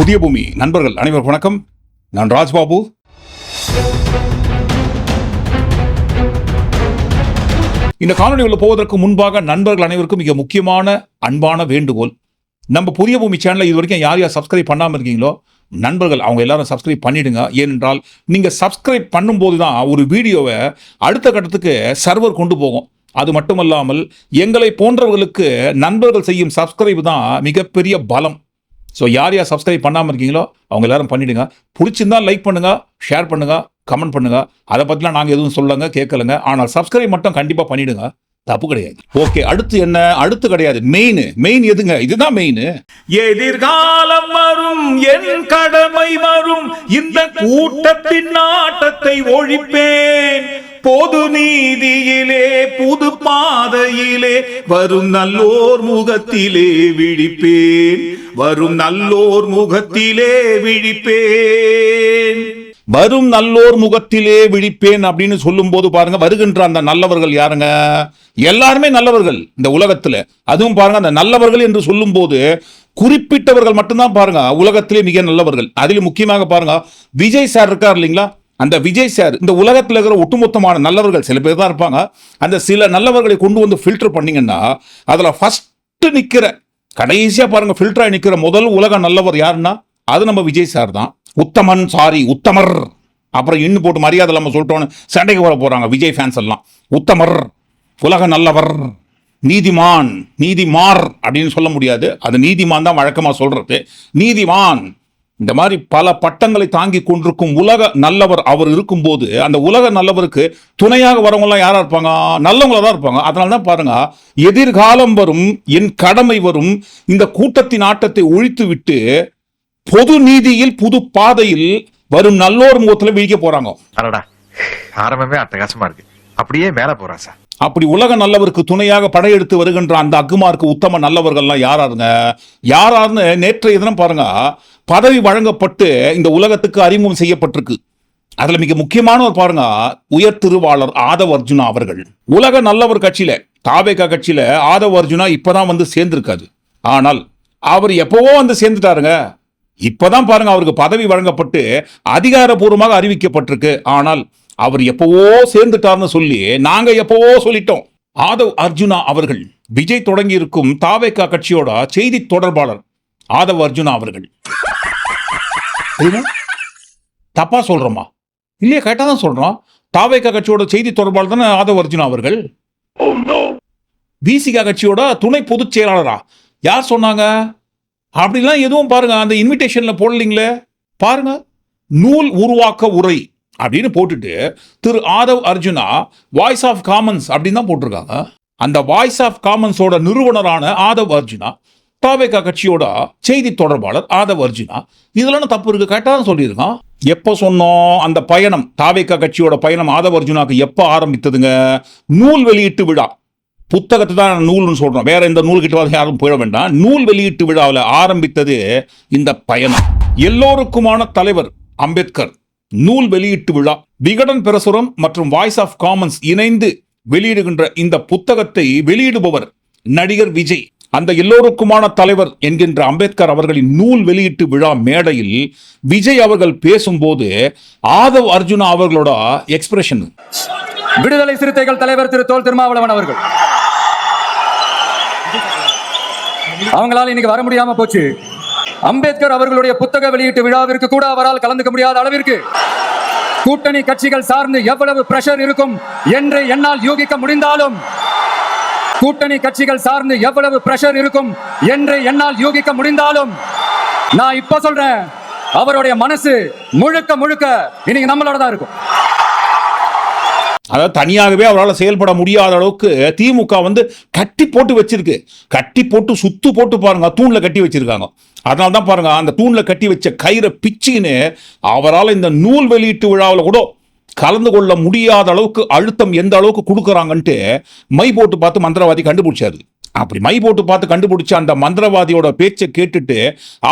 புதிய பூமி. நண்பர்கள் அனைவருக்கும் வணக்கம். நான் ராஜ்பாபு. இந்த காணொலிக்குள்ள போவதற்கு முன்பாக நண்பர்கள் அனைவருக்கும் மிக முக்கியமான அன்பான வேண்டுகோள். நம்ம புதிய பூமி சேனலை இது வரைக்கும் யார் யார் சப்ஸ்கிரைப் பண்ணாமல் இருக்கீங்களோ நண்பர்கள் அவங்க எல்லாரும் சப்ஸ்கிரைப் பண்ணிடுங்க. ஏனென்றால் நீங்கள் சப்ஸ்கிரைப் பண்ணும்போது தான் ஒரு வீடியோவை அடுத்த கட்டத்துக்கு சர்வர் கொண்டு போகும். அது மட்டுமல்லாமல் எங்களை போன்றவர்களுக்கு நண்பர்கள் செய்யும் சப்ஸ்கிரைப் தான் மிகப்பெரிய பலம். ஸோ யார் யார் சப்ஸ்கிரைப் பண்ணாமல் இருக்கீங்களோ அவங்க எல்லாரும் பண்ணிவிடுங்க பிடிச்சிருந்தா லைக் பண்ணுங்க ஷேர் பண்ணுங்க கமெண்ட் பண்ணுங்க. அதை பற்றிலாம் நாங்கள் எதுவும் சொல்லங்க கேட்கலங்க. ஆனால் சப்ஸ்கிரைப் மட்டும் கண்டிப்பாக பண்ணிவிடுங்க தப்பு கிடையாது. ஓகே அடுத்து என்ன? அடுத்து கிடையாது. மெயின் மெயின் எதுங்க? இதுதான் மெயின் எதிர்காலம் வரும் என் கடமை வரும். இந்த கூட்டத்தின் ஆட்டத்தை ஒழிப்பேன். பொது நீதியிலே புது பாதையிலே வரும் நல்லோர் முகத்திலே விழிப்பேன். வரும் நல்லோர் முகத்திலே விழிப்பேன். வரும் நல்லோர் முகத்திலே விழிப்பேன் அப்படின்னு சொல்லும் போது பாருங்க வருகின்ற அந்த நல்லவர்கள் யாருங்க? எல்லாருமே நல்லவர்கள் இந்த உலகத்துல. அதுவும் பாருங்க அந்த நல்லவர்கள் என்று சொல்லும் போது குறிப்பிட்டவர்கள் மட்டும்தான் பாருங்க உலகத்திலே மிக நல்லவர்கள். அதில் முக்கியமாக பாருங்க விஜய் சார் இருக்கார் இல்லைங்களா? அந்த விஜய் சார் இந்த உலகத்தில் இருக்கிற ஒட்டுமொத்தமான நல்லவர்கள் சில பேர் தான் இருப்பாங்க. அந்த சில நல்லவர்களை கொண்டு வந்து ஃபில்டர் பண்ணிங்கன்னா அதில் ஃபஸ்ட்டு நிற்கிற கடைசியாக பாருங்கள் ஃபில்டராக நிற்கிற முதல் உலக நல்லவர் யாருன்னா அது நம்ம விஜய் சார் தான். உத்தமன் சாரி உத்தமர். அப்புறம் இன்னும் போட்டு மரியாதை நம்ம சொல்லிட்டோன்னு சண்டைக்கு வர போகிறாங்க விஜய் ஃபேன்ஸ் எல்லாம். உத்தமர் உலக நல்லவர் நீதிமான் நீதிமார் அப்படின்னு சொல்ல முடியாது. அது நீதிமான் தான் வழக்கமாக சொல்கிறது நீதிமான் இந்த மாதிரி பல பட்டங்களை தாங்கி கொண்டிருக்கும் உலக நல்லவர் அவர் இருக்கும்போது அந்த உலக நல்லவருக்கு துணையாக வரவங்கலாம் யாரா இருப்பாங்க? நல்லவங்களா தான் இருப்பாங்க. அதனால தான் பாருங்க எதிர்காலம் வரும் என் கடமை வரும் இந்த கூட்டத்தின் ஆட்டத்தை ஒழித்து விட்டு பொது நீதியில் புது பாதையில் வரும் நல்லோர் முகத்துல விழிக்க போறாங்க. ஆரம்பமே அட்டகாசமா இருக்கு. அப்படியே மேல போறான் சார். அப்படி உலக நல்லவருக்கு துணையாக படையெடுத்து வருகின்ற அந்த அக்குமாருக்கு உத்தம நல்லவர்கள்லாம் யாராருங்க யாராருன்னு நேற்றைய தினம் பாருங்க பதவி வழங்கப்பட்டு இந்த உலகத்துக்கு அறிமுகம் செய்யப்பட்டிருக்கு. அதுல மிக முக்கியமானவர் பாருங்க உயர் திருவாளர் ஆதவ அர்ஜுனா அவர்கள். உலக நல்லவர் கட்சியில தாவேகா கட்சியில ஆதவ அர்ஜுனா இப்பதான் வந்து சேர்ந்திருக்காது ஆனால் அவர் எப்பவோ வந்து சேர்ந்துட்டாருங்க. இப்பதான் பாருங்க அவருக்கு பதவி வழங்கப்பட்டு அதிகாரபூர்வமாக அறிவிக்கப்பட்டிருக்கு. ஆனால் அவர் எப்பவோ சேர்ந்துட்டார்னு சொல்லி நாங்க எப்பவோ சொல்லிட்டோம். ஆதவ் அர்ஜுனா அவர்கள் விஜய் தொடங்கி இருக்கும் தாவேகா கட்சியோட செய்தி தொடர்பாளர் ஆதவ் அர்ஜுனா அவர்கள். என்ன? தப்பாக சொல்கிறோமா இல்லையே கரெக்டாக தான் சொல்கிறோம் தாவேகா கட்சியோட செய்தி தொடர்பாளர் தானே ஆதவ அர்ஜுனா அவர்கள்? பிசிகா கட்சியோட துணை பொதுச் செயலாளரா? யார் சொன்னாங்க? அப்படிலாம் எதுவும் பாருங்க அந்த இன்விடேஷன்ல போடலீங்களே. பாருங்க நூல் உருவாக்க உரை அப்படின்னு போட்டுட்டு திரு Aadhav Arjuna voice of commons அப்படின்னு தான் போட்டிருக்காங்க. அந்த வாய்ஸ் ஆஃப் காமன்ஸோட நிறுவனரான ஆதவ் அர்ஜுனா தாவேகா கட்சியோட செய்தி தொடர்பாளர் ஆதவ் அர்ஜுனா இதெல்லாம் தப்பு இருக்கு? கரெக்டாக தான் சொல்லியிருக்கான். எப்போ சொன்னோம் அந்த பயணம்? தாவேகா கட்சியோட பயணம் ஆதவ் அர்ஜுனாக்கு எப்போ ஆரம்பித்ததுங்க? நூல் வெளியீட்டு விழா. புத்தகத்தை தான் நூல்னு சொல்கிறோம் வேற எந்த நூல் கிட்ட யாரும் போயிட வேண்டாம். நூல் வெளியீட்டு விழாவில் ஆரம்பித்தது இந்த பயணம். எல்லோருக்குமான தலைவர் அம்பேத்கர். நூல் வெளியீட்டு விழா. விகடன் பிரசுரம் மற்றும் வாய்ஸ் ஆஃப் காமன்ஸ் இணைந்து வெளியிடுகின்ற இந்த புத்தகத்தை வெளியிடுபவர் நடிகர் விஜய். அந்த எல்லோருக்குமான தலைவர் என்கின்ற அம்பேத்கர் அவர்களின் நூல் வெளியீட்டு விழா மேடையில் விஜய் அவர்கள் பேசும்போது ஆதவ் அர்ஜுனா அவர்களோட எக்ஸ்பிரஷன் விடுதலை சிறுத்தைகள் தலைவர் திரு தோல் திருமாவளவன் அவர்கள். அவங்களால இன்னைக்கு வர முடியாம போச்சு. அம்பேத்கர் அவர்களுடைய புத்தக வெளியீட்டு விழாவிற்கு கூட அவரால் கலந்துக்க முடியாத அளவிற்கு கூட்டணி கட்சிகள் சார்ந்து எவ்வளவு பிரஷர் இருக்கும் என்று என்னால் யூகிக்க முடிந்தாலும் கூட்டணி கட்சிகள் சார்ந்து எவ்வளவு பிரஷர் இருக்கும் என்று என்னால் யூகிக்க முடிந்தாலும் நான் இப்ப சொல்றேன் அவருடைய மனசு முழுக்க முழுக்க இன்னைக்கு நம்மளோட தான் இருக்கும். அதாவது தனியாகவே அவரால் செயல்பட முடியாத அளவுக்கு திமுக வந்து கட்டி போட்டு வச்சிருக்கு. கட்டி போட்டு சுத்து போட்டு பாருங்க தூண்ல கட்டி வச்சிருக்காங்க. அதனால தான் பாருங்க அந்த தூண்ல கட்டி வச்ச கயிறை பிச்சின்னு அவரால் இந்த நூல் வெளியீட்டு விழாவில் கூட கலந்து கொள்ள முடியாத அளவுக்கு அழுத்தம் எந்த அளவுக்கு கொடுக்குறாங்கன்ட்டு மை போட்டு பார்த்து மந்திரவாதி கண்டுபிடிச்சாரு. அப்படி மை போட்டு பார்த்து கண்டுபிடிச்ச அந்த மந்திரவாதியோட பேச்சை கேட்டுட்டு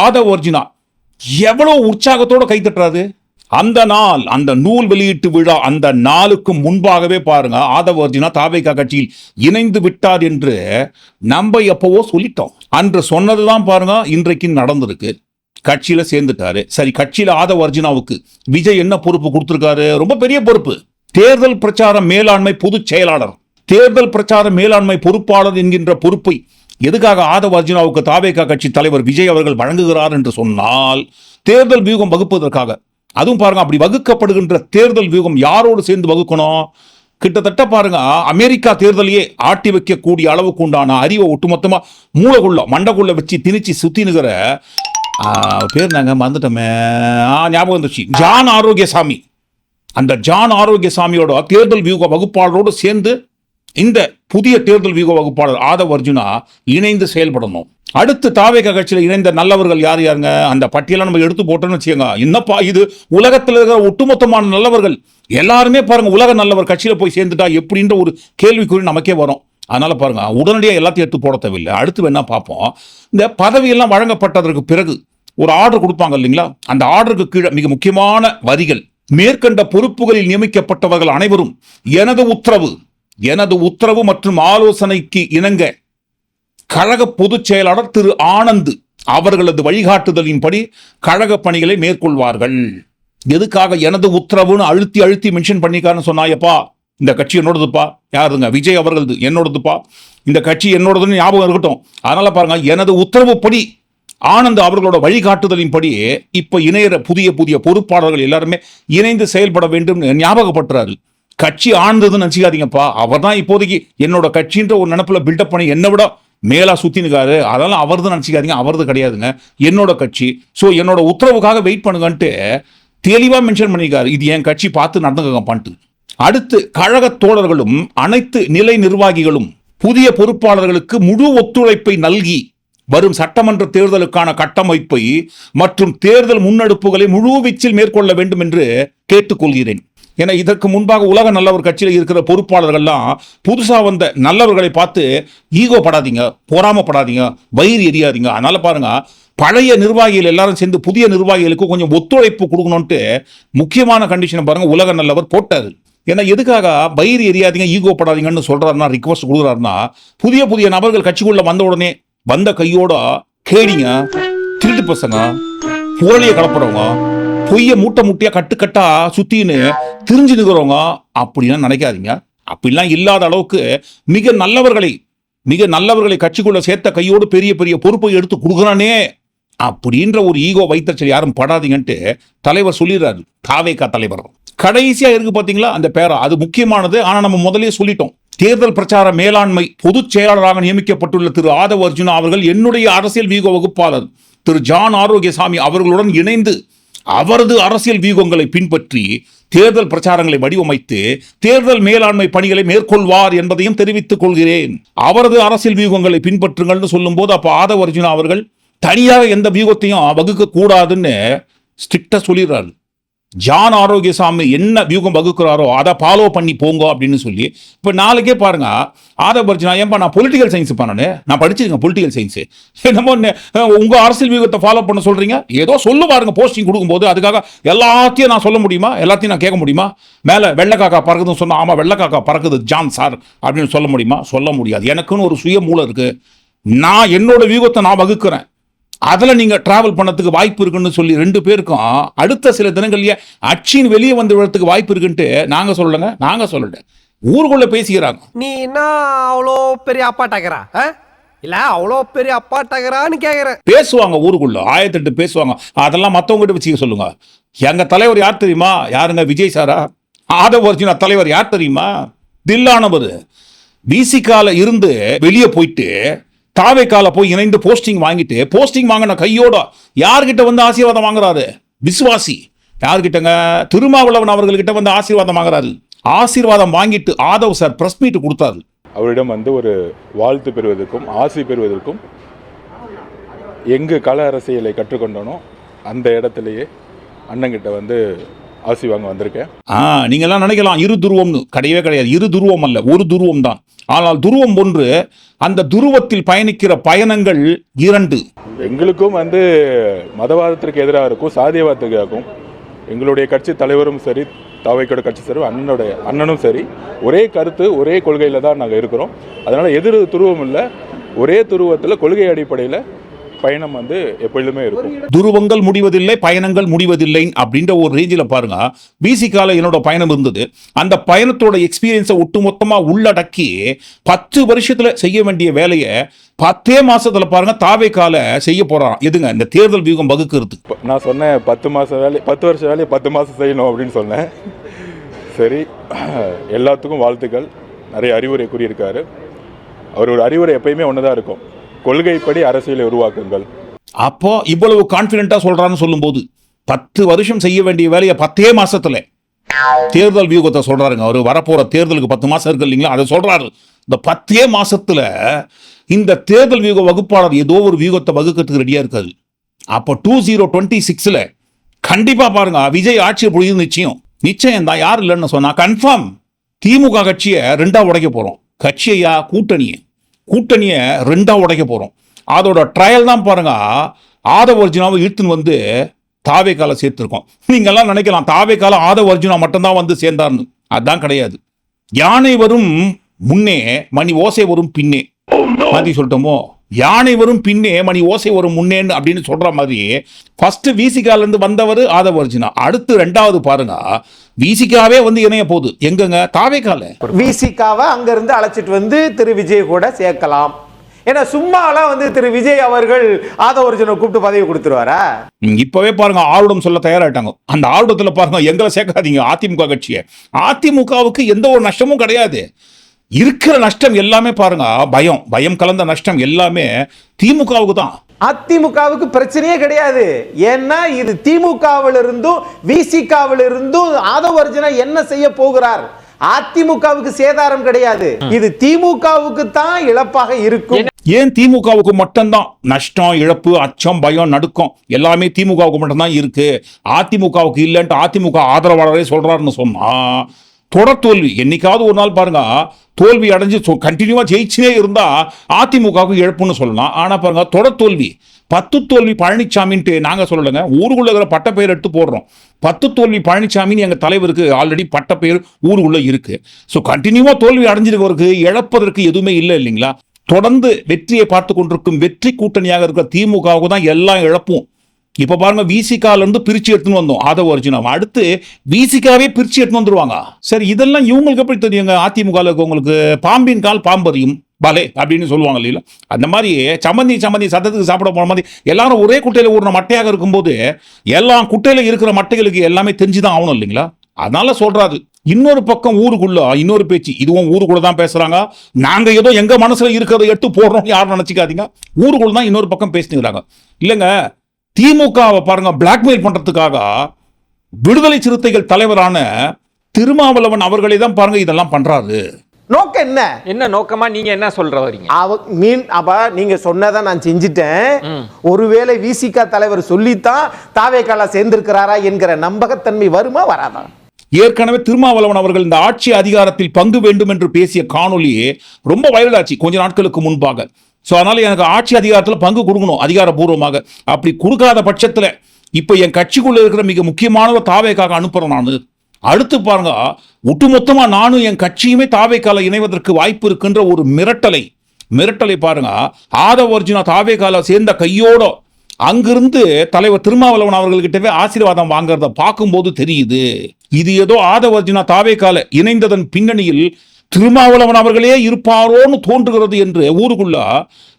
ஆதவ் அர்ஜுனா எவ்வளோ உற்சாகத்தோட கை தட்டுறாரு? அந்த நாள் அந்த நூல் வெளியீட்டு விழா அந்த நாளுக்கு முன்பாகவே பாருங்க ஆதவ் அர்ஜுனா தாவேகா கட்சியில் இணைந்து விட்டார் என்று நம்ம எப்பவோ சொல்லிட்டோம். அன்று சொன்னதுதான் பாருங்க இன்றைக்கு நடந்திருக்கு. கட்சியில சேர்ந்துட்டாரு. சரி கட்சியில் ஆதவ அர்ஜுனாவுக்கு விஜய் என்ன பொறுப்பு கொடுத்துருக்காரு? ரொம்ப பெரிய பொறுப்பு. தேர்தல் பிரச்சார மேலாண்மை பொதுச் செயலாளர். தேர்தல் பிரச்சார மேலாண்மை பொறுப்பாளர் என்கின்ற பொறுப்பை எதுக்காக ஆதவ அர்ஜுனாவுக்கு தாவேகா கட்சி தலைவர் விஜய் அவர்கள் வழங்குகிறார் என்று சொன்னால் தேர்தல் வியூகம் வகுப்பதற்காக. அதுவும் பாருங்க அப்படி வகுக்கப்படுகின்ற தேர்தல் வியூகம் யாரோடு சேர்ந்து வகுக்கணும்? கிட்டத்தட்ட பாருங்க அமெரிக்கா தேர்தலையே ஆட்டி வைக்கக்கூடிய அளவுக்கு உண்டான அறிவை ஒட்டுமொத்தமாக மூளைக்குள்ள மண்டைக்குள்ள வச்சு திணிச்சு சுத்தினுகிற பேர் நாங்கள் மறந்துட்டோமே. ஆ, ஞாபகம் வந்துச்சு ஜான் ஆரோக்கியசாமி. அந்த ஜான் ஆரோக்கியசாமியோட தேர்தல் வியூக வகுப்பாளரோடு சேர்ந்து இந்த புதிய தேர்தல் வியூக வகுப்பாளர் ஆதவ் அர்ஜுனா இணைந்து செயல்படணும். அடுத்து தாவேக கட்சியில் இணைந்த நல்லவர்கள் யார் யாருங்க? அந்த பட்டியலை நம்ம எடுத்து போட்டோம்னு வச்சுக்கோங்க. என்னப்பா இது? உலகத்தில் இருக்கிற ஒட்டுமொத்தமான நல்லவர்கள். எல்லாருமே பாருங்க உலக நல்லவர் கட்சியில் போய் சேர்ந்துட்டா எப்படின்ற ஒரு கேள்விக்குறி நமக்கே வரும். அதனால் பாருங்க உடனடியாக எல்லாத்தையும் எடுத்து போட தேவையில்லை. அடுத்து வேணால் பார்ப்போம். இந்த பதவியெல்லாம் வழங்கப்பட்டதற்கு பிறகு ஒரு ஆர்டர் கொடுப்பாங்க இல்லைங்களா? அந்த ஆர்டருக்கு கீழே மிக முக்கியமான வரிகள் மேற்கண்ட பொறுப்புகளில் நியமிக்கப்பட்டவர்கள் அனைவரும் எனது உத்தரவு எனது உத்தரவு மற்றும் ஆலோசனைக்கு இணங்க கழக பொதுச் செயலாளர் திரு ஆனந்த் அவர்களது வழிகாட்டுதலின்படி கழக பணிகளை மேற்கொள்வார்கள். எதுக்காக எனது உத்தரவுன்னு அழுத்தி அழுத்தி மென்ஷன் பண்ணிக்கான்னு சொன்னாயப்பா? இந்த கட்சி என்னோடதுப்பா. யாருங்க? விஜய் அவர்களது என்னோடதுப்பா. இந்த கட்சி என்னோடதுன்னு ஞாபகம் இருக்கட்டும். அதனால் பாருங்கள் எனது உத்தரவுப்படி ஆனந்த் அவர்களோட வழிகாட்டுதலின்படி இப்போ இணையிற புதிய புதிய பொறுப்பாளர்கள் எல்லாருமே இணைந்து செயல்பட வேண்டும் ஞாபகப்படுத்துறாரு. கட்சி ஆனந்ததுன்னு நினச்சிக்காதீங்கப்பா. அவர் தான் இப்போதைக்கு என்னோட கட்சின்ற ஒரு நினப்புல பில்டப் பண்ணி என்னை விட மேலா சுத்தினுக்காரு. அதெல்லாம் அவர்தான் நினச்சிக்காதீங்க. அவரது கிடையாதுங்க. என்னோட கட்சி. ஸோ என்னோட உத்தரவுக்காக வெயிட் பண்ணுங்கன்ட்டு தெளிவாக மென்ஷன் பண்ணியிருக்காரு இது என் கட்சி பார்த்து நடந்துக்கப்பான்ட்டு அடுத்து கழக தோழர்களும் அனைத்து நிலை நிர்வாகிகளும் புதிய பொறுப்பாளர்களுக்கு முழு ஒத்துழைப்பை நல்கி வரும் சட்டமன்ற தேர்தலுக்கான கட்டமைப்பை மற்றும் தேர்தல் முன்னெடுப்புகளை முழுவீச்சில் மேற்கொள்ள வேண்டும் என்று கேட்டுக்கொள்கிறேன் ஏன்னா இதற்கு முன்பாக உலக நல்லவர் கட்சியில் இருக்கிற பொறுப்பாளர்கள்லாம் புதுசாக வந்த நல்லவர்களை பார்த்து ஈகோ படாதீங்க பொறாமப்படாதீங்க வயிறு எரியாதீங்க. அதனால பாருங்க பழைய நிர்வாகிகள் எல்லாரும் சேர்ந்து புதிய நிர்வாகிகளுக்கு கொஞ்சம் ஒத்துழைப்பு கொடுக்கணும்ட்டு முக்கியமான கண்டிஷனை பாருங்க உலக நல்லவர் போட்டார். ஏன்னா எதுக்காக பயிர் எரியாதீங்க ஈகோ படாதீங்கன்னு சொல்கிறாருன்னா ரிக்வஸ்ட் கொடுக்குறாருன்னா புதிய புதிய நபர்கள் கட்சிக்குள்ள வந்த உடனே வந்த கையோட கேடிங்க திருட்டு பசங்க போலியை கலப்புறவங்க பொய்ய மூட்டை மூட்டையா கட்டுக்கட்டா சுற்றின்னு திரிஞ்சு நிற்கிறவங்க அப்படிலாம் நினைக்காதீங்க. அப்படிலாம் இல்லாத அளவுக்கு மிக நல்லவர்களை மிக நல்லவர்களை கட்சிக்குள்ளே சேர்த்த கையோடு பெரிய பெரிய பொறுப்பை எடுத்து கொடுக்குறானே அப்படின்ற ஒரு ஈகோ வைத்தச்சல் யாரும் படாதீங்கன்ட்டு தலைவர் சொல்லிடுறாரு. காவேகா தலைவர். கடைசியாக இருக்கு பார்த்தீங்களா அந்த பேரா. அது முக்கியமானது. ஆனால் நம்ம முதலே சொல்லிட்டோம். தேர்தல் பிரச்சார மேலாண்மை பொதுச் செயலாளராக நியமிக்கப்பட்டுள்ள திரு ஆதவ அர்ஜுனா அவர்கள் என்னுடைய அரசியல் வியூக வகுப்பாளர். திரு ஜான் ஆரோக்கியசாமி அவர்களுடன் இணைந்து அவரது அரசியல் வியூகங்களை பின்பற்றி தேர்தல் பிரச்சாரங்களை வடிவமைத்து தேர்தல் மேலாண்மை பணிகளை மேற்கொள்வார் என்பதையும் தெரிவித்துக் கொள்கிறேன். அவரது அரசியல் வியூகங்களை பின்பற்றுங்கள்னு சொல்லும்போது அப்போ ஆதவ அர்ஜுனா அவர்கள் தனியாக எந்த வியூகத்தையும் வகுக்க கூடாதுன்னு ஸ்ட்ரிக்டா சொல்லிடுறாரு. ஜான் ஆரோக்கியசாமி என்ன வியூகம் வகுக்கிறாரோ அதை ஃபாலோ பண்ணி போங்க அப்படின்னு சொல்லி இப்போ நாளைக்கே பாருங்க ஆதவ நான் ஏன்பா நான் பொலிட்டிக்கல் சயின்ஸ் பண்ணனு? நான் படிச்சிருக்கேன் பொலிட்டிக்கல் சயின்ஸ் என்னமோ நெ- உங்க அரசியல் வியூகத்தை ஃபாலோ பண்ண சொல்றீங்க? ஏதோ சொல்லு பாருங்க போஸ்டிங் கொடுக்கும்போது அதுக்காக எல்லாத்தையும் நான் சொல்ல முடியுமா? எல்லாத்தையும் நான் கேட்க முடியுமா? மேலே வெள்ளைக்காக்கா பறக்குதுன்னு சொன்னால் ஆமாம் வெள்ளைக்காக்கா பறக்குது ஜான் சார் அப்படின்னு சொல்ல முடியுமா? சொல்ல முடியாது. எனக்குன்னு ஒரு சுய மூலம் இருக்கு. நான் என்னோட வியூகத்தை நான் வகுக்கிறேன். அதில் நீங்கள் டிராவல் பண்ணதுக்கு வாய்ப்பு இருக்குன்னு சொல்லி ரெண்டு பேருக்கும் அடுத்த சில தினங்கள்லயே அச்சின் வெளியே வந்து விடுறதுக்கு வாய்ப்பு இருக்குன்ட்டு நாங்கள் சொல்லலைங்க நாங்கள் சொல்லலை. ஊருக்குள்ள பேசிக்கிறாங்க. நீ என்ன அவ்வளோ பெரிய அப்பாட்டாக்கிறா ஆ? இல்ல அவ்வளோ பெரிய அப்பாட்டாக்கிறான்னு கேக்குறேன் பேசுவாங்க ஊருக்குள்ள ஆயிரத்தெட்டு பேசுவாங்க. அதெல்லாம் மற்றவங்ககிட்ட வச்சுக்க சொல்லுங்க. எங்க தலைவர் யார் தெரியுமா? யாருங்க? விஜய் சாரா? ஆதவ அர்ஜுனா தலைவர் யார் தெரியுமா? தில்லானவர். விசிகால இருந்து வெளியே போயிட்டு தாவைக்கால போய் இணைந்து போஸ்டிங் வாங்கிட்டு போஸ்டிங் வாங்கின கையோட யார்கிட்ட வந்து ஆசீர்வாதம் வாங்குறாரு? விசுவாசி. யார்கிட்டங்க? திருமாவளவன் அவர்கள்கிட்ட வந்து ஆசீர்வாதம் வாங்குறாரு. ஆசீர்வாதம் வாங்கிட்டு ஆதவ் சார் பிரஸ் மீட் கொடுத்தாரு. அவரிடம் வந்து ஒரு வாழ்த்து பெறுவதற்கும் ஆசை பெறுவதற்கும் எங்கு கள அரசியலை கற்றுக்கொண்டனோ அந்த இடத்துலையே அண்ணங்கிட்ட வந்து ஆசி வாங்க வந்திருக்கேன். ஆ நீங்கெல்லாம் நினைக்கலாம் இரு துருவம்னு. கிடையவே கிடையாது. இரு துருவம் அல்ல ஒரு துருவம் தான். ஆனால் துருவம் ஒன்று அந்த துருவத்தில் பயணிக்கிற பயணங்கள் இரண்டு. எங்களுக்கும் வந்து மதவாதத்திற்கு எதிராக இருக்கும் சாதியவாதத்துக்கு இருக்கும் எங்களுடைய கட்சி தலைவரும் சரி தாவைக்கோட கட்சி சரி அண்ணனுடைய அண்ணனும் சரி ஒரே கருத்து ஒரே கொள்கையில் தான் நாங்கள் இருக்கிறோம். அதனால் எதிர் துருவம் இல்லை ஒரே துருவத்தில் கொள்கை அடிப்படையில் பயணம் வந்து எப்பொழுதுமே இருக்கும். துருவங்கள் முடிவதில்லை பயணங்கள் முடிவதில்லை அப்படின்ற ஒரு ரேஞ்சில் பாருங்க. பிசிக்கால என்னோட பயணம் இருந்தது. அந்த பயணத்தோட எக்ஸ்பீரியன்ஸை ஒட்டுமொத்தமா உள்ளடக்கி பத்து வருஷத்துல செய்ய வேண்டிய வேலையை பத்தே மாசத்துல பாருங்க தாவே கால செய்ய போறான் எதுங்க? இந்த தேர்தல் வியூகம் வகுக்கிறது நான் சொன்னேன் பத்து மாதம் வேலை பத்து வருஷம் வேலையை பத்து மாதம் செய்யணும் அப்படின்னு சொன்னேன். சரி எல்லாத்துக்கும் வாழ்த்துக்கள். நிறைய அறிவுரை கூறியிருக்காரு. அவரோட அறிவுரை எப்பயுமே ஒன்று தான் இருக்கும். கொள்கைப்படி அரசியலை உருவாக்குங்கள். அப்போ இவ்வளவு கான்பிடண்டா சொல்றான்னு சொல்லும்போது பத்து வருஷம் செய்ய வேண்டிய வேலையை பத்தே மாசத்துல தேர்தல் வியூகத்தை சொல்றாருங்க. அவர் வரப்போற தேர்தலுக்கு பத்து மாசம் இருக்கு இல்லைங்களா? அதை சொல்றாரு. இந்த பத்தே மாசத்துல இந்த தேர்தல் வியூக வகுப்பாளர் ஏதோ ஒரு வியூகத்தை வகுக்கிறதுக்கு ரெடியா இருக்காது அப்போ டூ ஜீரோ டுவெண்ட்டி சிக்ஸ்ல கண்டிப்பா பாருங்க விஜய் ஆட்சியை புரியுது நிச்சயம். நிச்சயம் தான். யார் இல்லைன்னு சொன்னா கன்ஃபார்ம் திமுக கட்சியை ரெண்டா உடைக்க போறோம். கட்சியா கூட்டணியை? கூட்டணியை ரெண்டாக உடைக்க போகிறோம் அதோட ட்ரையல் தான் பாருங்க. ஆதவ அர்ஜுனாவை இழுத்துன்னு வந்து தாவேக்கால காலை சேர்த்துருக்கோம். எல்லாம் நினைக்கலாம் தாவேக்கால ஆதவ அர்ஜுனா மட்டும்தான் வந்து சேர்ந்தார்னு. அதான் கிடையாது. யானை வரும் முன்னே மணி ஓசை வரும் பின்னே. மாதிரி சொல்லிட்டோமோ? யானை வரும் பின்னே மணி ஓசை வரும் முன்னேன்னு அப்படின்னு சொல்கிற மாதிரி ஃபஸ்ட்டு விசிகாலேருந்து வந்தவர் ஆதவ அர்ஜுனா. அடுத்து ரெண்டாவது பாருங்க. விசிகாவே வந்து இணைய போகுது. எங்கங்க? தாவேக்கால. விசிகாவை அங்கிருந்து அழைச்சிட்டு வந்து திரு விஜய் கூட சேர்க்கலாம். ஏன்னா சும்மாலாம் வந்து திரு விஜய் அவர்கள் ஆதவர்ஜனை கூப்பிட்டு பதவி கொடுத்துருவாரா? இப்பவே பாருங்க ஆளுடம் சொல்ல தயாராயிட்டாங்க. அந்த ஆளுடத்துல பாருங்க எங்களை சேர்க்காதீங்க அதிமுக கட்சியை. அதிமுகவுக்கு எந்த ஒரு நஷ்டமும் கிடையாது. இருக்கிற நஷ்டம் எல்லாமே பாருங்க பயம். பயம் கலந்த நஷ்டம் எல்லாமே திமுகவுக்கு தான். அதிமுகவுக்கு பிரச்சனையே கிடையாது. ஏன்னா இது திமுகவில் இருந்தும் விசிகாவில் இருந்தும் ஆதவர்ஜனா என்ன செய்ய போகிறார்? அதிமுகவுக்கு சேதாரம் கிடையாது. இது திமுகவுக்கு தான் இழப்பாக இருக்கும். ஏன் திமுகவுக்கு மட்டும்தான்? நஷ்டம் இழப்பு அச்சம் பயம் நடுக்கம் எல்லாமே திமுகவுக்கு மட்டும்தான் இருக்கு. அதிமுகவுக்கு இல்லைன்ட்டு அதிமுக ஆதரவாளரே சொல்றாருன்னு சொன்னா தொடர் தோல்வி. என்னைக்காவது ஒரு நாள் பாருங்க தோல்வி அடைஞ்சு கண்டினியூவா ஜெயிச்சுனே இருந்தால் அதிமுகவுக்கு இழப்புன்னு சொல்லலாம். ஆனால் பாருங்க தொடர் தோல்வி பத்து தோல்வி பழனிசாமின்ட்டு நாங்கள் சொல்லலைங்க ஊருக்குள்ள இருக்கிற பட்டப்பெயர் எடுத்து போடுறோம். பத்து தோல்வி பழனிசாமின்னு எங்கள் தலைவருக்கு ஆல்ரெடி பட்டப்பெயர் ஊருக்குள்ளே இருக்குது ஸோ கண்டினியூவாக தோல்வி அடைஞ்சிருக்கவருக்கு இழப்பதற்கு எதுவுமே இல்லை இல்லைங்களா? தொடர்ந்து வெற்றியை பார்த்து கொண்டிருக்கும் வெற்றி கூட்டணியாக இருக்கிற திமுகவுக்கு தான் எல்லாம் இழப்பும் இப்போ பாருங்க விசிகால இருந்து பிரிச்சு எடுத்துன்னு வந்தோம் ஆதவ அர்ஜுனா. அடுத்து விசிகாவே பிரிச்சு எடுத்துன்னு வந்துருவாங்க. சரி இதெல்லாம் இவங்களுக்கு எப்படி தெரியுங்க? அதிமுக இருக்கவங்களுக்கு பாம்பின் கால் பாம்பறியும். பலே அப்படின்னு சொல்லுவாங்க இல்லையா அந்த மாதிரி சம்மந்தி சம்மந்தி சத்தத்துக்கு சாப்பிட போன மாதிரி எல்லாரும் ஒரே குட்டையில் ஊறின மட்டையாக இருக்கும்போது எல்லா குட்டையில் இருக்கிற மட்டைகளுக்கு எல்லாமே தெரிஞ்சுதான் ஆகணும் இல்லைங்களா? அதனால சொல்றாரு. இன்னொரு பக்கம் ஊருக்குள்ள இன்னொரு பேச்சு. இதுவும் ஊருக்குள்ள தான் பேசுறாங்க. நாங்க ஏதோ எங்க மனசுல இருக்கிறத எடுத்து போடுறோம் யாரும் நினைச்சுக்காதீங்க. ஊருக்குள்ள தான் இன்னொரு பக்கம் பேசினுங்கிறாங்க இல்லைங்க திமுகவை பாருங்க பிளாக்மெயில் பண்றதுக்காக விடுதலை சிறுத்தைகள் தலைவரான திருமாவளவன் அவர்களே தான் பாருங்க இதெல்லாம் பண்றாரு. நோக்கம் என்ன? என்ன நோக்கமா நீங்க என்ன சொல்ற வரீங்க? அவ மீன் அப்ப நீங்க சொன்னதை நான் செஞ்சுட்டேன். ஒருவேளை விசிகா தலைவர் சொல்லித்தான் தாவேக்காலா சேர்ந்திருக்கிறாரா என்கிற நம்பகத்தன்மை வருமா வராதா? ஏற்கனவே திருமாவளவன் அவர்கள் இந்த ஆட்சி அதிகாரத்தில் பங்கு வேண்டும் என்று பேசிய காணொளி ரொம்ப வைரல் ஆச்சு கொஞ்ச நாட்களுக்கு முன்பாக. ஸோ அதனால் எனக்கு ஆட்சி அதிகாரத்தில் பங்கு கொடுக்கணும் அதிகாரப்பூர்வமாக அப்படி கொடுக்காத பட்சத்தில் இப்போ என் கட்சிக்குள்ளே இருக்கிற மிக முக்கியமானவர் தாவேக்காக அனுப்புகிறேன் நான். அடுத்து பாருங்க ஒட்டுமொத்தமாக நானும் என் கட்சியுமே தாவேக்கால இணைவதற்கு வாய்ப்பு இருக்கின்ற ஒரு மிரட்டலை மிரட்டலை பாருங்க ஆதவ அர்ஜுனா தாவேக்கால சேர்ந்த கையோட அங்கிருந்து தலைவர் திருமாவளவன் அவர்கள்கிட்டவே ஆசீர்வாதம் வாங்குறத பார்க்கும்போது தெரியுது. இது ஏதோ ஆதவர்ஜுனா தாவேக்கால இணைந்ததன் பின்னணியில் திருமாவளவன் அவர்களே இருப்பாரோன்னு தோன்றுகிறது என்று ஊருக்குள்ள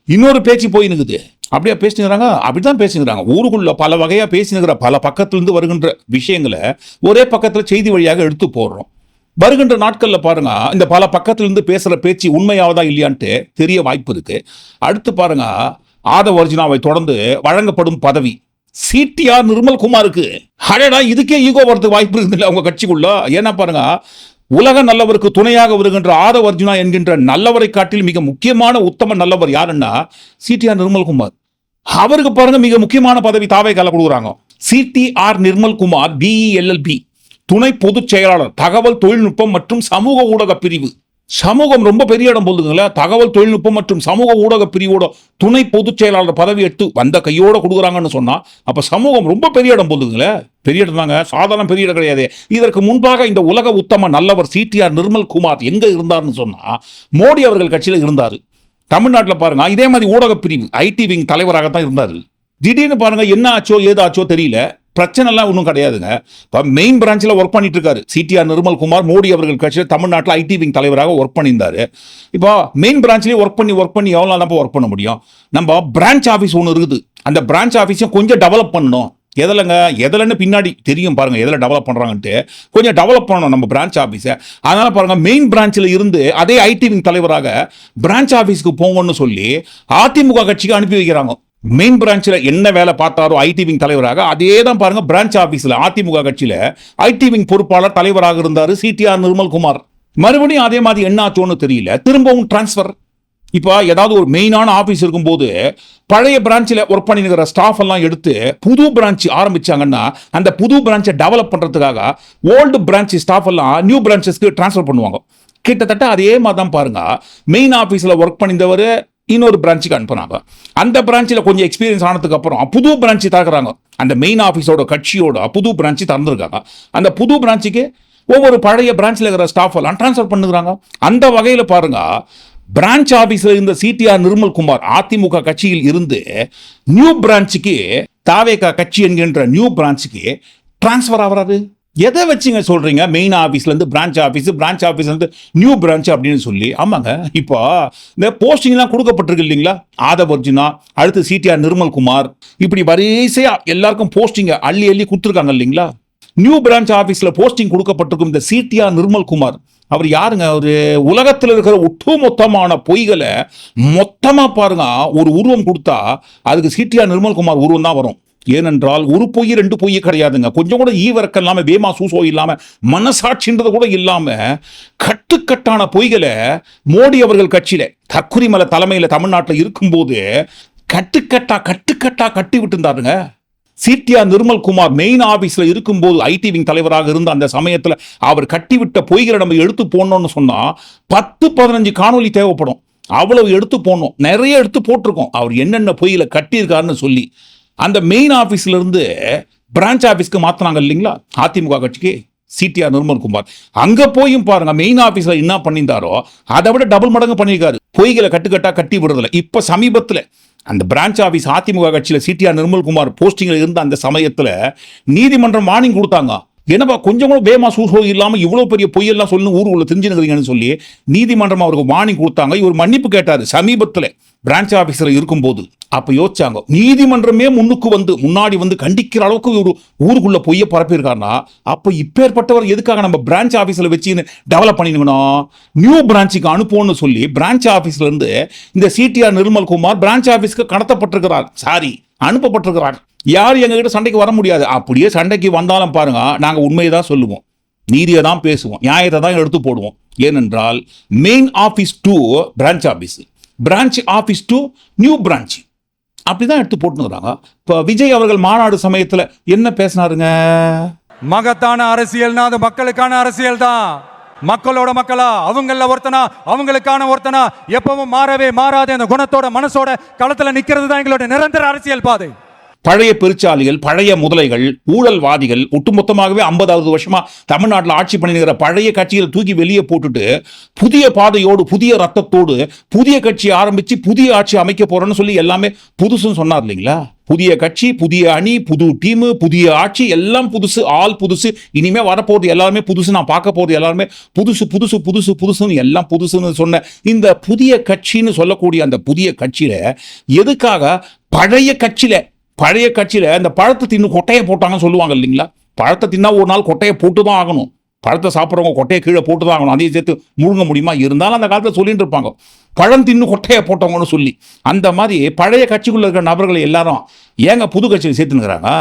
இன்னொரு பேச்சு போய் நிக்குது. அப்படியா பேசினுக்கிறாங்க அப்படிதான் பேசினுறாங்க ஊருக்குள்ள பல வகையா பேசினுக்கிற பல பக்கத்துலேருந்து வருகின்ற விஷயங்களை ஒரே பக்கத்தில் செய்தி வழியாக எடுத்து போடுறோம். வருகின்ற நாட்கள்ல பாருங்க இந்த பல பக்கத்திலிருந்து பேசுற பேச்சு உண்மையாவதா இல்லையான்ட்டு தெரிய வாய்ப்பு இருக்கு. அடுத்து பாருங்க ஆதவ அர்ஜுனாவை தொடர்ந்து வழங்கப்படும் பதவி. சிடிஆர் நிர்மல் குமாருக்கு. அடடா இதுக்கே ஈகோ வரதுக்கு வாய்ப்பு இருக்குல்ல உங்க கட்சிக்குள்ள? ஏன்னா பாருங்க உலக நல்லவருக்கு துணையாக வருகின்ற ஆதவ அர்ஜுனா என்கின்ற நல்லவரை காட்டில் மிக முக்கியமான உத்தம நல்லவர் யாருன்னா சிடிஆர் நிர்மல்குமார் அவருக்கு பாருங்க மிக முக்கியமான பதவி தாவே கால கொடுக்குறாங்க. சிடிஆர் நிர்மல்குமார் பிஇஎல்எல்பி துணை பொதுச் செயலாளர் தகவல் தொழில்நுட்பம் மற்றும் சமூக ஊடக பிரிவு. சமூகம் ரொம்ப பெரிய இடம் போதுங்களேன் தகவல் தொழில்நுட்பம் மற்றும் சமூக ஊடக பிரிவோட துணை பொதுச் செயலாளர் பதவி எடுத்து வந்த கையோட கொடுக்குறாங்கன்னு சொன்னா அப்ப சமூகம் ரொம்ப பெரிய இடம் போதுங்களே பெரிய இடம் தாங்க. சாதாரண பெரிய இடம் கிடையாது. இதற்கு முன்பாக இந்த உலக உத்தம நல்லவர் சிடிஆர் நிர்மல் குமார் எங்க இருந்தார்னு சொன்னா மோடி அவர்கள் கட்சியில் இருந்தார். தமிழ்நாட்டில் பாருங்க. இதே மாதிரி ஊடக பிரிவு ஐடி விங் தலைவராகத்தான் இருந்தார். திடீர்னு பாருங்க என்ன ஆச்சோ ஏதாச்சோ தெரியல. பிரச்சனைலாம் ஒன்றும் கிடையாதுங்க. இப்போ மெயின் பிரான்ச்சில் ஒர்க் பண்ணிட்டு இருக்காரு சிடிஆர் நிர்மல்குமார் மோடி அவர்கள் கட்சியில் தமிழ்நாட்டில் ஐடி விங் தலைவராக ஒர்க் பண்ணியிருந்தாரு. இப்போ மெயின் பிரான்ச்லேயே ஒர்க் பண்ணி ஒர்க் பண்ணி எவ்வளோ தான் ஒர்க் பண்ண முடியும்? நம்ம பிரான்ச் ஆஃபீஸ் ஒன்று இருக்குது. அந்த பிரான்ச் ஆஃபீஸையும் கொஞ்சம் டெவலப் பண்ணணும். எதுலங்க? எதுலன்னு பின்னாடி தெரியும் பாருங்க எதில் டெவலப் பண்ணுறாங்கன்ட்டு கொஞ்சம் டெவலப் பண்ணணும் நம்ம பிரான்ச் ஆஃபீஸை அதனால் பாருங்க மெயின் பிரான்ச்சில் இருந்து அதே ஐடி விங் தலைவராக பிரான்ச் ஆஃபீஸ்க்கு போங்கன்னு சொல்லி அதிமுக கட்சிக்கு அனுப்பி வைக்கிறாங்க. மெயின் பிரான்ச்சில் என்ன வேலை பார்த்தாரோ ஐடி விங் தலைவராக அதே தான் பாருங்கள் பிரான்ச் ஆஃபீஸில் அதிமுக கட்சியில் ஐடி விங் பொறுப்பாளர் தலைவராக இருந்தார் சிடிஆர் நிர்மல்குமார் மறுபடியும் அதே மாதிரி என்ன ஆச்சோன்னு தெரியல. திரும்பவும் டிரான்ஸ்ஃபர் இப்போ ஏதாவது ஒரு மெயினான ஆஃபீஸ் இருக்கும்போது பழைய பிரான்ச்சில் ஒர்க் பண்ணிருக்கிற ஸ்டாஃப் எல்லாம் எடுத்து புது பிரான்ச் ஆரம்பிச்சாங்கன்னா அந்த புது பிரான்ச்சை டெவலப் பண்ணுறதுக்காக ஓல்டு பிரான்ச் ஸ்டாஃப் எல்லாம் நியூ பிரான்ச்சஸ்க்கு ட்ரான்ஸ்ஃபர் பண்ணுவாங்க. கிட்டத்தட்ட அதே மாதிரி தான் பாருங்க மெயின் ஆஃபீஸில் ஒர்க் பண்ணியிருந்தவர் இன்னொரு பிரான்ச்சுக்கு அனுப்புனாங்க அந்த பிரான்ச்சில் கொஞ்சம் எக்ஸ்பீரியன்ஸ் ஆனதுக்கு அப்புறம் புது பிரான்ச்சு திறக்கிறாங்க. அந்த மெயின் ஆஃபீஸோட கட்சியோட புது பிரான்ச்சு திறந்துருக்காங்க. அந்த புது பிரான்ச்சுக்கு ஒவ்வொரு பழைய பிரான்ச்சில் இருக்கிற ஸ்டாஃப் எல்லாம் ட்ரான்ஸ்ஃபர் பண்ணுறாங்க அந்த வகையில் பாருங்க பிரான்ச் ஆஃபீஸில் இருந்த சிடிஆர் நிர்மல்குமார் அதிமுக கட்சியில் இருந்து நியூ பிரான்ச்சுக்கு தாவேகா கட்சி என்கின்ற நியூ பிரான்ச்சுக்கு டிரான்ஸ்ஃபர் ஆகிறாரு. எதை வச்சுங்க சொல்கிறீங்க மெயின் ஆஃபீஸ்லேருந்து பிரான்ச் ஆஃபீஸ் பிரான்ச் ஆஃபீஸ்லேருந்து நியூ பிரான்ச் அப்படின்னு சொல்லி. ஆமாங்க. இப்போ இந்த போஸ்டிங்லாம் கொடுக்கப்பட்டிருக்கு இல்லைங்களா? ஆதவ் அர்ஜுனா அடுத்து சிடிஆர் நிர்மல்குமார் இப்படி வரிசையாக எல்லாருக்கும் போஸ்டிங்கை அள்ளி அள்ளி கொடுத்துருக்காங்க இல்லைங்களா? நியூ பிரான்ச் ஆஃபீஸில் போஸ்டிங் கொடுக்கப்பட்டிருக்கும் இந்த சிடிஆர் நிர்மல்குமார் அவர் யாருங்க? ஒரு உலகத்தில் இருக்கிற ஒட்டு மொத்தமான பொய்களை மொத்தமாக பாருங்க. ஒரு உருவம் கொடுத்தா அதுக்கு சிடிஆர் நிர்மல்குமார் உருவம் தான் வரும். ஏனென்றால் ஒரு பொய் ரெண்டு பொய் கிடையாதுங்க. கொஞ்சம் கூட ஈவரக்கம் இல்லாமல் வேமா சூசோ இல்லாமல் மனசாட்சின்றது கூட இல்லாமல் கட்டுக்கட்டான பொய்களை மோடி அவர்கள் கட்சியில் தக்குரிமலை தலைமையில் தமிழ்நாட்டில் இருக்கும்போது கட்டுக்கட்டா கட்டுக்கட்டா கட்டி விட்டுருந்தாருங்க. சிடிஆர் நிர்மல்குமார் மெயின் ஆஃபீஸில் இருக்கும்போது ஐடி விங் தலைவராக இருந்த அந்த சமயத்தில் அவர் கட்டிவிட்ட பொய்களை நம்ம எடுத்து போடணும்னு சொன்னால் பத்து பதினஞ்சு காணொலி தேவைப்படும். அவ்வளவு எடுத்து போடணும். நிறைய எடுத்து போட்டிருக்கோம். அவர் என்னென்ன பொய்களை கட்டியிருக்காருன்னு சொல்லி. அந்த மெயின் ஆஃபீஸ்லேருந்து பிரான்ச் ஆஃபீஸ்க்கு மாற்றினாங்க இல்லைங்களா? அதிமுக கட்சிக்கு சிடிஆர் நிர்மல் குமார். அங்கே போயும் பாருங்கள் மெயின் ஆஃபீஸில் என்ன பண்ணியிருந்தாரோ அதை விட டபுள் மடங்கு பண்ணியிருக்காரு. பொய்களை கட்டுக்கட்டாக கட்டி விடுறதில்ல இப்போ சமீபத்தில் அந்த பிரான்ச் ஆஃபீஸ் அதிமுக கட்சியில் சிடிஆர் நிர்மல்குமார் போஸ்டிங்கில் இருந்த அந்த சமயத்தில் நீதிமன்றம் வார்னிங் கொடுத்தாங்க. என்னப்பா கொஞ்சம் கூட பேமா சூசோ இல்லாமல் இவ்வளோ பெரிய பொய்யெல்லாம் சொல்லி ஊருக்குள்ள தெரிஞ்சுக்கிறீங்கன்னு சொல்லி நீதிமன்றம் அவருக்கு வார்னிங் கொடுத்தாங்க. இவர் மன்னிப்பு கேட்டார். சமீபத்தில் பிரான்ச் ஆபீஸ்ல இருக்கும்போது அப்போ யோசிச்சாங்க நீதிமன்றமே முன்னுக்கு வந்து முன்னாடி வந்து கண்டிக்கிற அளவுக்கு ஒரு ஊருக்குள்ளே பொய்ய பரப்பியிருக்காருன்னா அப்போ இப்பேற்பட்டவர் எதுக்காக நம்ம பிரான்ச் ஆஃபீஸில் வச்சு டெவலப் பண்ணிக்கணும் நியூ பிரான்ச்சுக்கு அனுப்போன்னு சொல்லி பிரான்ச் ஆஃபீஸ்லேருந்து இந்த சிடிஆர் நிர்மல் குமார் பிரான்ச் ஆஃபீஸ்க்கு கடத்தப்பட்டிருக்கிறார். சாரி அனுப்பப்பட்டிருக்கிறார். யார் எங்ககிட்ட சண்டைக்கு வர முடியாது. அப்படியே சண்டைக்கு வந்தாலும் பாருங்க நாங்கள் உண்மையை தான் சொல்லுவோம். நீதியை தான் பேசுவோம். நியாயத்தை தான் எடுத்து போடுவோம். ஏனென்றால் main office to branch office branch office to new branch அப்படிதான் எடுத்து போட்டுக்கிறாங்க இப்போ விஜய் அவர்கள் மாநாடு சமயத்தில் என்ன பேசினாருங்க? மகத்தான அரசியல்னா அது மக்களுக்கான அரசியல் தான். மக்களோட மக்களா அவங்கள ஒருத்தனா அவங்களுக்கான ஒருத்தனா எப்பவும் மாறவே மாறாத அந்த குணத்தோட மனசோட களத்தில் நிற்கிறது தான் எங்களோட நிரந்தர அரசியல் பாதை. பழைய பெருச்சாலிகள் பழைய முதலைகள் ஊழல்வாதிகள் ஒட்டுமொத்தமாகவே ஐம்பதாவது வருஷமா தமிழ்நாட்டில் ஆட்சி பண்ணிருக்கிற பழைய கட்சிகளை தூக்கி வெளியே போட்டுட்டு புதிய பாதையோடு புதிய ரத்தத்தோடு புதிய கட்சி ஆரம்பிச்சு புதிய ஆட்சி அமைக்க போறோம்னு சொல்லி எல்லாமே புதுசுன்னு சொன்னார் இல்லைங்களா? புதிய கட்சி புதிய அணி புது டீமு புதிய ஆட்சி எல்லாம் புதுசு ஆள் புதுசு. இனிமே வரப்போகுது எல்லாருமே புதுசு நான் பார்க்க போறது எல்லாருமே புதுசு புதுசு புதுசு புதுசுன்னு எல்லாம் புதுசுன்னு சொன்ன இந்த புதிய கட்சின்னு சொல்லக்கூடிய அந்த புதிய கட்சியில எதுக்காக பழைய கட்சியில பழைய கட்சியில இந்த பழத்தை தின்னு கொட்டையை போட்டாங்கன்னு சொல்லுவாங்க இல்லைங்களா? பழத்தை தின்னா ஒரு நாள் கொட்டையை போட்டு தான் ஆகணும். பழத்தை சாப்பிட்றவங்க கொட்டையை கீழே போட்டு தான் ஆகணும். அதையும் சேர்த்து முழுங்க முடியுமா? இருந்தாலும் அந்த காலத்தில் சொல்லிட்டு இருப்பாங்க. பழம் தின்னு கொட்டையை போட்டவங்கன்னு சொல்லி. அந்த மாதிரி பழைய கட்சிக்குள்ள இருக்கிற நபர்களை எல்லாரும் ஏங்க புது கட்சியில் சேர்த்துனுங்கிறாங்க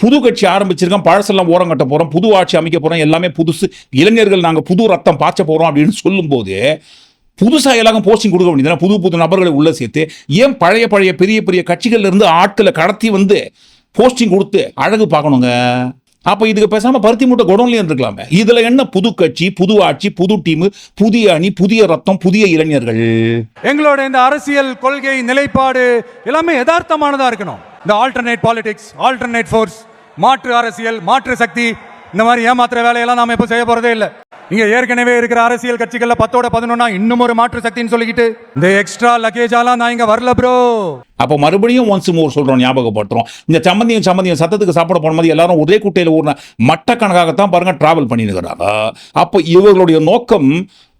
புது கட்சி ஆரம்பிச்சிருக்கோம் பழசெல்லாம் ஓரம் கட்ட போகிறோம் புது ஆட்சி அமைக்க போறோம் எல்லாமே புதுசு இளைஞர்கள் நாங்கள் புது ரத்தம் பாய்ச்ச போறோம் அப்படின்னு சொல்லும்போது புதுசாக எல்லாரும் போஸ்டிங் கொடுக்க வேண்டியது புது புது நபர்களை உள்ள சேர்த்து ஏன் பழைய பழைய பெரிய பெரிய கட்சிகள்ல இருந்து ஆட்களை கடத்தி வந்து போஸ்டிங் கொடுத்து அழகு பார்க்கணுங்க? அப்ப இதுக்கு பேசாம பருத்தி மூட்டை குடோன்லயே இருந்துக்கலாமே இதுல என்ன புது கட்சி புது ஆட்சி புது டீம் புதிய அணி புதிய ரத்தம் புதிய இளைஞர்கள்? எங்களோட இந்த அரசியல் கொள்கை நிலைப்பாடு எல்லாமே யதார்த்தமானதா இருக்கணும். இந்த ஆல்டர்னேட் பாலிடிக்ஸ் ஆல்டர்னேட் ஃபோர்ஸ் மாற்று அரசியல் மாற்று சக்தி இந்த மாதிரி ஏமாத்துற வேலையெல்லாம் நாம எப்போ செய்ய போறதே இல்லை. இங்க ஏற்கனவே இருக்கிற அரசியல் கட்சிகள்ல பத்தோட பதினொன்னா இன்னும் ஒரு மாற்று சக்தின்னு சொல்லிக்கிட்டு இந்த எக்ஸ்ட்ரா லக்கேஜாலாம் நான் இங்க வரல ப்ரோ அப்போ மறுபடியும் ஒன்ஸ் மோர் சொல்றோம் ஞாபகப்படுத்துறோம். இந்த சம்மந்தியும் சம்மந்தியும் சத்தத்துக்கு சாப்பிட போன மாதிரி எல்லாரும் ஒரே குட்டையில் ஊர்ன மட்டக்கணக்காகத்தான் பாருங்க டிராவல் பண்ணிருக்கிறாங்க அப்போ இவர்களுடைய நோக்கம்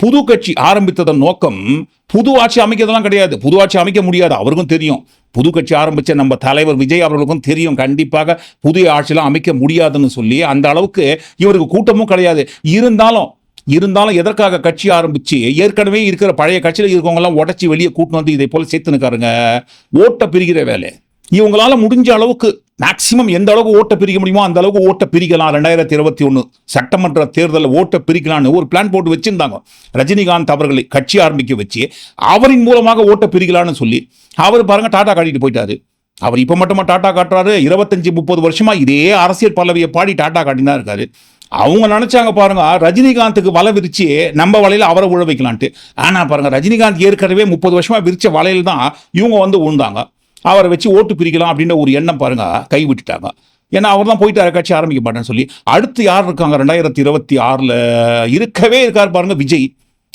புது கட்சி ஆரம்பித்ததன் நோக்கம் புது ஆட்சி அமைக்கிறதெல்லாம் கிடையாது. புது ஆட்சி அமைக்க முடியாது. அவருக்கும் தெரியும். புது கட்சி ஆரம்பித்த நம்ம தலைவர் விஜய் அவர்களுக்கும் தெரியும். கண்டிப்பாக புதிய ஆட்சியெலாம் அமைக்க முடியாதுன்னு சொல்லி அந்த அளவுக்கு இவருக்கு கூட்டமும் கிடையாது. இருந்தாலும் இருந்தாலும் எதற்காக கட்சி ஆரம்பிச்சு ஏற்கனவே இருக்கிற பழைய கட்சியில் இருக்கவங்கெல்லாம் உடச்சி வெளியே கூட்டின்னு வந்து இதை போல சேர்த்துனுக்காருங்க ஓட்டை பிரிகிற வேலை. இவங்களால முடிஞ்ச அளவுக்கு மேக்சிமம் எந்த அளவுக்கு ஓட்டை பிரிக்க முடியுமோ அந்த அளவுக்கு ஓட்டை பிரிக்கலாம். ரெண்டாயிரத்தி இருபத்தி ஒன்று சட்டமன்ற தேர்தலில் ஓட்டை பிரிக்கலான்னு ஒரு பிளான் போட்டு வச்சுருந்தாங்க. ரஜினிகாந்த் அவர்களை கட்சி ஆரம்பிக்க வச்சு அவரின் மூலமாக ஓட்டை பிரிக்கலான்னு சொல்லி அவர் பாருங்க டாடா காட்டிட்டு போயிட்டாரு. அவர் இப்போ மட்டுமா டாடா காட்டுறாரு? இருபத்தஞ்சி முப்பது வருஷமாக இதே அரசியல் பல்லவியை பாடி டாடா காட்டினா இருக்காரு. அவங்க நினச்சாங்க பாருங்க ரஜினிகாந்துக்கு வலை விரிச்சு நம்ம வலையில் அவரை உழ வைக்கலான்ட்டு ஆனால் பாருங்கள் ரஜினிகாந்த் ஏற்கனவே முப்பது வருஷமாக விரிச்ச வலையில் தான் இவங்க வந்து உழுந்தாங்க. அவரை வச்சு ஓட்டு பிரிக்கலாம் அப்படின்ற ஒரு எண்ணம் பாருங்க கை விட்டுட்டாங்க ஏன்னா அவர் தான் போயிட்டு கட்சி ஆரம்பிக்க மாட்டேன்னு சொல்லி. அடுத்து யார் இருக்காங்க? ரெண்டாயிரத்தி இருபத்தி ஆறில் இருக்கவே இருக்கார் பாருங்க விஜய்.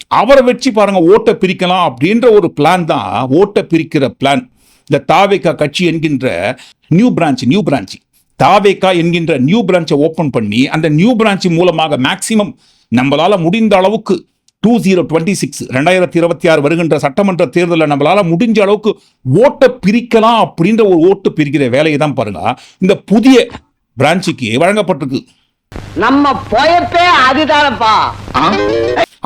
அவரை வச்சு பாருங்க ஓட்டை பிரிக்கலாம் அப்படின்ற ஒரு பிளான் தான் ஓட்டை பிரிக்கிற பிளான் இந்த தாவேக்கா கட்சி என்கின்ற new branch new branch TVK என்கின்ற நியூ பிரான்ச்சை ஓப்பன் பண்ணி அந்த நியூ பிரான்ச் மூலமாக மேக்சிமம் நம்மளால் முடிந்த அளவுக்கு டூ ஜீரோ டுவெண்ட்டி சிக்ஸ் ரெண்டாயிரத்தி இருபத்தி ஆறு வருகின்ற சட்டமன்ற தேர்தலில் நம்மளால முடிஞ்ச அளவுக்கு ஓட்டை பிரிக்கலாம் அப்படின்ற ஒரு ஓட்டு பிரிக்கிற வேலையை தான் பாருங்க. இந்த புதிய பிரான்ச்சுக்கு வழங்கப்பட்டிருக்கு. நம்ம பொயப்பே அதுதானப்பா.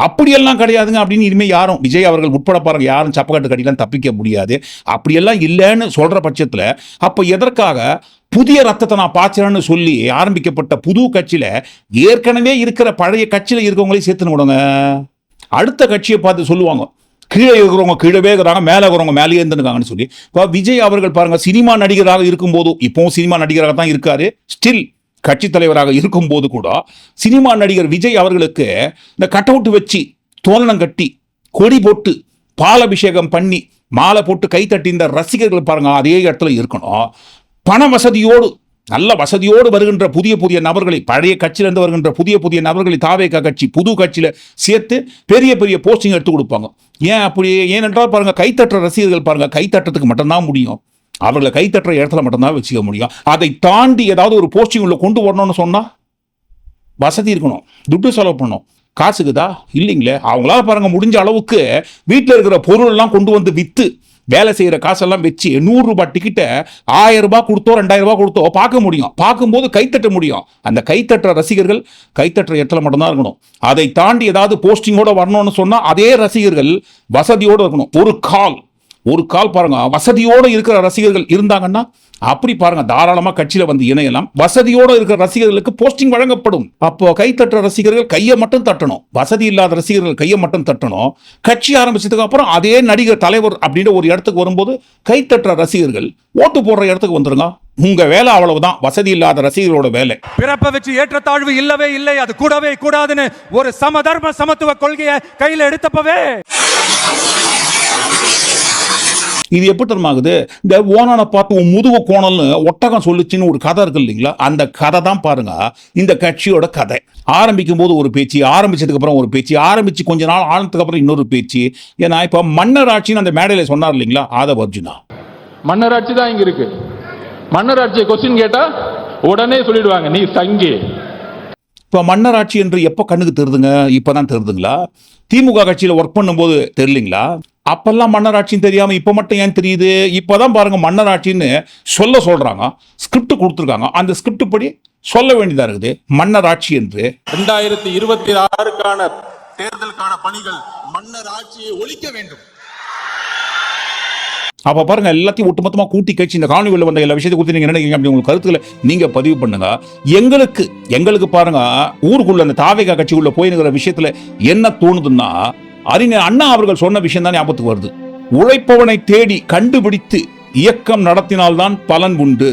அப்படியெல்லாம் கிடையாதுங்க அப்படின்னு இனிமேல் யாரும் விஜய் அவர்கள் உட்பட பாருங்க யாரும் சப்பக்கட்டு கட்டிலாம் தப்பிக்க முடியாது. அப்படியெல்லாம் இல்லைன்னு சொல்ற பட்சத்தில் அப்போ எதற்காக புதிய ரத்தத்தை நான் பாய்ச்சறேன்னு சொல்லி ஆரம்பிக்கப்பட்ட புது கட்சியில ஏற்கனவே இருக்கிற பழைய கட்சியில இருக்கவங்களையும் சேர்த்துன்னு விடுங்க அடுத்த கட்சியை பார்த்து சொல்லுவாங்க. கீழே இருக்கிறவங்க கீழவே இருக்கிறாங்க மேலே இருக்கிறவங்க மேலேயே இருந்துருக்காங்கன்னு சொல்லி. இப்போ விஜய் அவர்கள் பாருங்கள் சினிமா நடிகராக இருக்கும்போது இப்போவும் சினிமா நடிகராக தான் இருக்காரு. ஸ்டில் கட்சி தலைவராக இருக்கும்போது கூட சினிமா நடிகர் விஜய் அவர்களுக்கு இந்த கட் அவுட் வச்சு தோரணம் கட்டி கொடி போட்டு பாலபிஷேகம் பண்ணி மாலை போட்டு கை தட்டி இந்த ரசிகர்கள் பாருங்கள் அதே இடத்துல இருக்கணும். பண வசதியோடு நல்ல வசதியோடு வருகின்ற புதிய புதிய நபர்களை பழைய கட்சியிலிருந்து வருகின்ற புதிய புதிய நபர்களை தாவேக்கா கட்சி புது கட்சியில் சேர்த்து பெரிய பெரிய போஸ்டிங் எடுத்து கொடுப்பாங்க. ஏன் அப்படி? ஏனென்றால் பாருங்க கைத்தட்டுற ரசிகர்கள் பாருங்க கைத்தட்டுறதுக்கு மட்டும்தான் முடியும். அவர்களை கைத்தட்டுற இடத்துல மட்டும்தான் வச்சுக்க முடியும். அதை தாண்டி ஏதாவது ஒரு போஸ்டிங் உள்ள கொண்டு வரணும்னு சொன்னா வசதி இருக்கணும். துட்டு செலவு பண்ணணும். காசுக்குதா? இல்லைங்களே. அவங்களால பாருங்க முடிஞ்ச அளவுக்கு வீட்டில் இருக்கிற பொருள் எல்லாம் கொண்டு வந்து விற்று வேலை செய்கிற காசெல்லாம் வச்சு நூறுரூபா டிக்கெட்டை ஆயிரம் ரூபாய் கொடுத்தோ ரெண்டாயிரம் ரூபாய் கொடுத்தோ பார்க்க முடியும். பார்க்கும்போது கைத்தட்ட முடியும். அந்த கைத்தட்டுற ரசிகர்கள் கைத்தட்டுற இடத்துல மட்டும்தான் இருக்கணும். அதை தாண்டி ஏதாவது போஸ்டிங்கோட வரணும்னு சொன்னால் அதே ரசிகர்கள் வசதியோடு இருக்கணும். ஒரு கால் ஒரு கால் பாருங்க. வசதியோடு இருக்கிற ரசிகர்கள் இருந்தாங்கன்னா அப்படி பாருங்க தாராளமா கட்சியில வந்து இணையலாம். வசதியோட இருக்கிற ரசிகர்களுக்கு போஸ்டிங் வழங்கப்படும். அப்போ கை தட்டுற ரசிகர்கள் கையை மட்டும் தட்டணும். வசதி இல்லாத ரசிகர்கள் கையை மட்டும் தட்டணும். கட்சி ஆரம்பிச்சதுக்கு அப்புறம் அதே நடிகர் தலைவர் அப்படின்ற ஒரு இடத்துக்கு வரும்போது கை தட்டுற ரசிகர்கள் ஓட்டு போடுற இடத்துக்கு வந்துருங்க. உங்க வேலை அவ்வளவுதான். வசதி இல்லாத ரசிகர்களோட வேலை. பிறப்பை வச்சு ஏற்றத்தாழ்வு இல்லவே இல்லை. அது கூடவே கூடாதுன்னு ஒரு சமதர்ம சமத்துவ கொள்கையை கையில எடுத்தப்பவே இது எப்படி தெரியுமாகுது இந்த ஓனான பார்த்து உன் முதுகு கோணல்னு ஒட்டகம் சொல்லுச்சுன்னு ஒரு கதை இருக்கு இல்லைங்களா? அந்த கதை தான் பாருங்க. இந்த கட்சியோட கதை. ஆரம்பிக்கும் போது ஒரு பேச்சு ஆரம்பிச்சதுக்கு அப்புறம் ஒரு பேச்சு ஆரம்பிச்சு கொஞ்ச நாள் ஆனதுக்கு அப்புறம் இன்னொரு பேச்சு. ஏன்னா இப்போ மன்னர் ஆட்சின்னு அந்த மேடையில சொன்னார் இல்லைங்களா ஆதவ அர்ஜுனா மன்னராட்சி தான் இங்க இருக்கு. மன்னராட்சியை கொஸ்டின் கேட்டா உடனே சொல்லிடுவாங்க நீ சங்கி. இப்போ மன்னர் ஆட்சி என்று எப்போ கண்ணுக்கு தெரிதுங்க? இப்போதான் தெரிதுங்களா? திமுக கட்சியில் ஒர்க் பண்ணும்போது தெரியலீங்களா அப்பெல்லாம் மன்னர் ஆட்சின்னு தெரியாமல் இப்போ மட்டும் ஏன் தெரியுது? இப்போதான் பாருங்கள் மன்னர் ஆட்சின்னு சொல்ல சொல்கிறாங்க ஸ்கிரிப்ட் கொடுத்துருக்காங்க. அந்த ஸ்கிரிப்ட் படி சொல்ல வேண்டியதாக இருக்குது. மன்னர் ஆட்சி என்று. ரெண்டாயிரத்தி இருபத்தி ஆறுக்கான தேர்தலுக்கான பணிகள் மன்னர் ஆட்சியை ஒழிக்க வேண்டும். அப்போ பாருங்கள் எல்லாத்தையும் ஒட்டுமொத்தமாக கூட்டி கட்சி இந்த காணொலியில் வந்த எல்லா விஷயத்தை குறித்து நீங்கள் நினைக்கிறீங்க அப்படி உங்களுக்கு கருத்துக்களை நீங்கள் பதிவு பண்ணுங்க. எங்களுக்கு எங்களுக்கு பாருங்க ஊருக்குள்ள அந்த தாவேகா கட்சிக்குள்ள போயிருக்கிற விஷயத்துல என்ன தோணுதுன்னா அறிஞர் அண்ணா அவர்கள் சொன்ன விஷயம் தான் ஞாபகத்துக்கு வருது. உழைப்பவனை தேடி கண்டுபிடித்து இயக்கம் நடத்தினால்தான் பலன் உண்டு.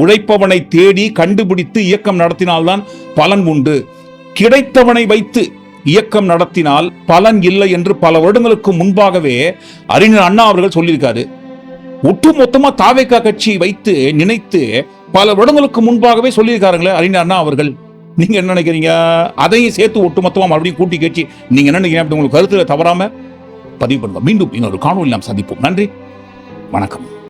உழைப்பவனை தேடி கண்டுபிடித்து இயக்கம் நடத்தினால்தான் பலன் உண்டு. கிடைத்தவனை வைத்து இயக்கம் நடத்தினால் பலன் இல்லை என்று பல வருடங்களுக்கு முன்பாகவே அறிஞர் அண்ணா அவர்கள் சொல்லியிருக்காரு. ஒட்டுமொத்தமா தாவேக்கா கட்சி வைத்து நினைத்து பல வருடங்களுக்கு முன்பாகவே சொல்லியிருக்காருங்களே அறிஞர் அண்ணா அவர்கள். நீங்க என்ன நினைக்கிறீங்க? அதையும் சேர்த்து ஒட்டுமொத்தமா மறுபடியும் கூட்டி கட்சி நீங்க என்ன நினைக்கிறீங்க? உங்களுக்கு கருத்துல தவறாம பதிவு பண்ணுங்க. மீண்டும் இன்னொரு காணொலி நாம் சந்திப்போம். நன்றி. வணக்கம்.